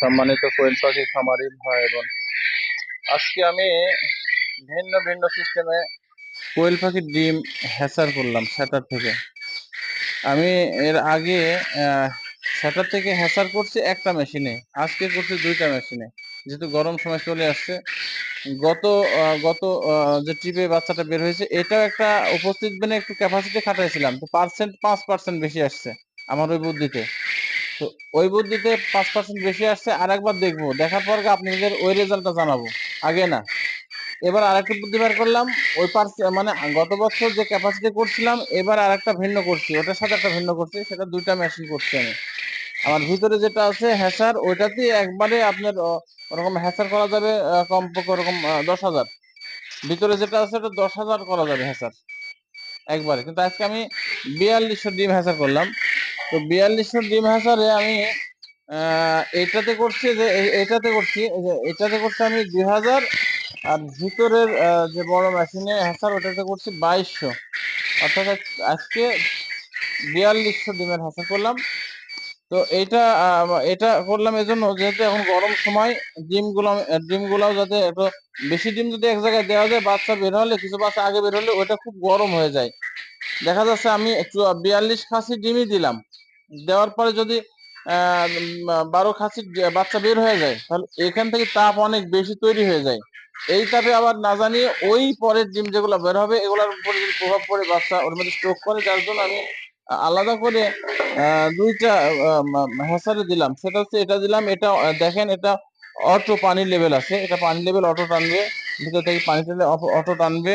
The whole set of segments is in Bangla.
সম্মানিত কোয়েল পাখি খামারি ভাই বোন। আজকে আমি ভিন্ন ভিন্ন সিস্টেমে কোয়েল পাখির ডিম হ্যাচার করলাম সেটার থেকে। আমি এর আগে সেটার থেকে হ্যাচার করছি একটা মেশিনে আজকে করছি দুইটা মেশিনে যেহেতু গরম সময় চলে আসছে, গত গত যে ট্রিপে বাচ্চাটা বের হয়েছে, এটাও একটা উপস্থিত মানে একটু ক্যাপাসিটি খাটাইছিলাম, তো পার্সেন্ট পাঁচ পার্সেন্ট বেশি আসছে আমার ওই বুদ্ধিতে। তো ওই বুদ্ধিতে পাঁচ পার্সেন্ট বেশি আসছে আর একবার দেখব। দেখার পর আপনাদের ওই রেজাল্টটা জানাব। আগে না। এবার আরেকটা বুদ্ধি বার করলাম, ওই পার্স মানে গত বছর যে ক্যাপাসিটি করছিলাম, এবার আরেকটা ভিন্ন করছি। ওটার সাথে একটা ভিন্ন করছি, সেটা দুইটা মেশিন করছি আমি। আমার ভিতরে যেটা আছে হ্যাসার ওইটাতে একবারে আপনার ওরকম হ্যাসার করা যাবে কমপক্ষে ওরকম দশ হাজার। ভিতরে যেটা আছে, ওটা দশ হাজার করা যাবে হ্যাসার একবারে। কিন্তু আজকে আমি বিয়াল্লিশশো ডিম হ্যাসার করলাম। তো বিয়াল্লিশশো ডিম হ্যাসারে আমি এটাতে করছি যে এটাতে করছি এটাতে করছি আমি দুই হাজার আর ভিতরের যে বড় মেশিনে হ্যাসার ওটাতে করছি বাইশশো। অর্থাৎ আজকে বিয়াল্লিশশো ডিমের হ্যাসার করলাম। তো এইটা এটা করলাম এজন্য যেহেতু এখন গরম সময়, ডিমগুলো ডিমগুলো যাতে একটু বেশি ডিম যদি এক জায়গায় দেওয়া যায়, বাচ্চা বের হলে, কিছু বাচ্চা আগে বের হলে, ওটা খুব গরম হয়ে যায়। দেখা যাচ্ছে আমি বিয়াল্লিশ খাসি ডিমই দিলাম। দেওয়ার পরে যদি বারো খাসি বাচ্চা বের হয়ে যায়, তাহলে এখান থেকে তাপ অনেক বেশি তৈরি হয়ে যায়। এই তাপে আবার না জানিয়ে ওই পরের ডিম যেগুলো বের হবে, এগুলোর উপরে যদি প্রভাব পড়ে, বাচ্চা ওর মধ্যে স্ট্রোক করে, যার জন্য আমি আলাদা করে দুইটা হ্যাসারে দিলাম। সেটা হচ্ছে এটা দিলাম, এটা দেখেন এটা অটো পানি লেভেল আছে, এটা পানি লেভেল অটো টানবে, ভিতর থেকে পানি টেলে অটো টানবে,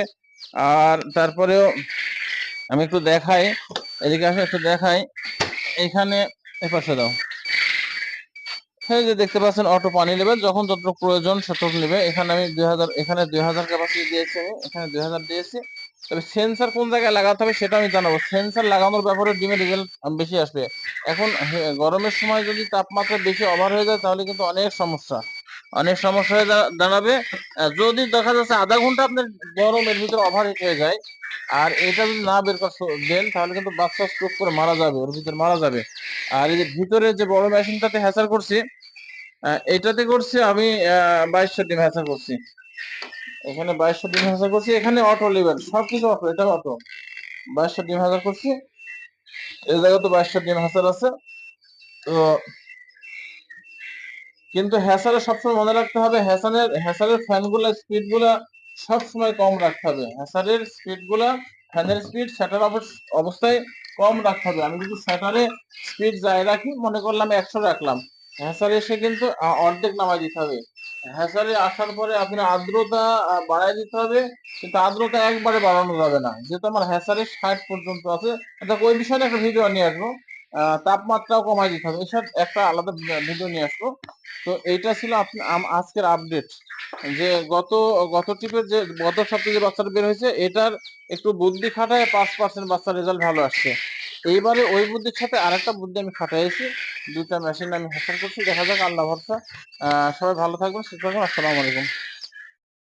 আর তারপরেও আমি একটু দেখাই, এদিকে আসে, একটু দেখাই। এখানে এপাশে দাও। এই যে দেখতে পাচ্ছেন, অটো পানি লেভেল যখন যতটুকু প্রয়োজন সেটুকু নেবে। এখানে আমি দুই হাজার, এখানে দুই হাজার ক্যাপাসিটি দিয়েছি আমি, এখানে দুই হাজার দিয়েছি। তবে সেন্সার কোন জায়গায় লাগাতে হবে সেটা আমি জানাব। সেন্সার লাগানোর ব্যাপারে ডিমের রেজাল্ট বেশি আসবে। এখন গরমের সময় যদি তাপমাত্রা বেশি ওভার হয়ে যায়, তাহলে কিন্তু অনেক সমস্যা। অনেক সমস্যা হয়ে দাঁড়াবে। যদি দেখা যাচ্ছে আধা ঘণ্টা আপনার গরমের ভিতরে ওভার হয়ে যায় আর এটা যদি না বের দেন, তাহলে কিন্তু বাচ্চা স্ট্রোক করে মারা যাবে, ওর ভিতরে মারা যাবে। আর এই যে ভিতরে যে বড় মেশিনটাতে হ্যাচার করছি এটাতে করছি আমি বাইশশো ডিম হ্যাচার করছি। এখানে বাইশশো ডিম হ্যাচার করছি, এখানে অটো লেভেল সবকিছু অটো এটা অটো বাইশশো ডিম হ্যাচার করছি, এই জায়গায় তো বাইশশো ডিম হ্যাচার আছে। তো কিন্তু হ্যাসারে সবসময় মনে রাখতে হবে হ্যাসারের হ্যাসারের ফ্যানগুলা স্পিডগুলা সবসময় কম রাখতে হবে। হ্যাসারের স্পিডগুলা, ফ্যানের স্পিড সেটার অবস্থায় কম রাখতে হবে। আমি যদি সেটারে স্পিড যাই রাখি, মনে করলাম একশো রাখলাম, হ্যাসারে এসে কিন্তু অর্ধেক নামাই দিতে হবে। হ্যাসারে আসার পরে আপনার আর্দ্রতা বাড়ায় দিতে হবে, কিন্তু আর্দ্রতা একবারে বাড়ানো যাবে না। যেহেতু আমার হ্যাসারে ষাট পর্যন্ত আছে দেখ ওই বিষয়ে একটা ভিডিও নিয়ে আসব। তাপমাত্রাও কমাই দিতে হবে। এসব একটা আলাদা ভিডিও নিয়ে আসব। তো এইটা ছিল আজকের আপডেট যে গত গত ট্রিপের যে, গত সপ্তাহে যে বাচ্চাটা বের হয়েছে, এটার একটু বুদ্ধি খাটায় পাঁচ পার্সেন্ট বাচ্চার রেজাল্ট ভালো আসছে। এইবারে ওই বুদ্ধির সাথে আরেকটা বুদ্ধি আমি খাটাইছি। দুইটা মেশিন আমি হ্যাসার করছি। দেখা যাক, আল্লাহ ভরসা। সবাই ভালো থাকবেন, সুস্থ থাকবেন। আসসালামু আলাইকুম।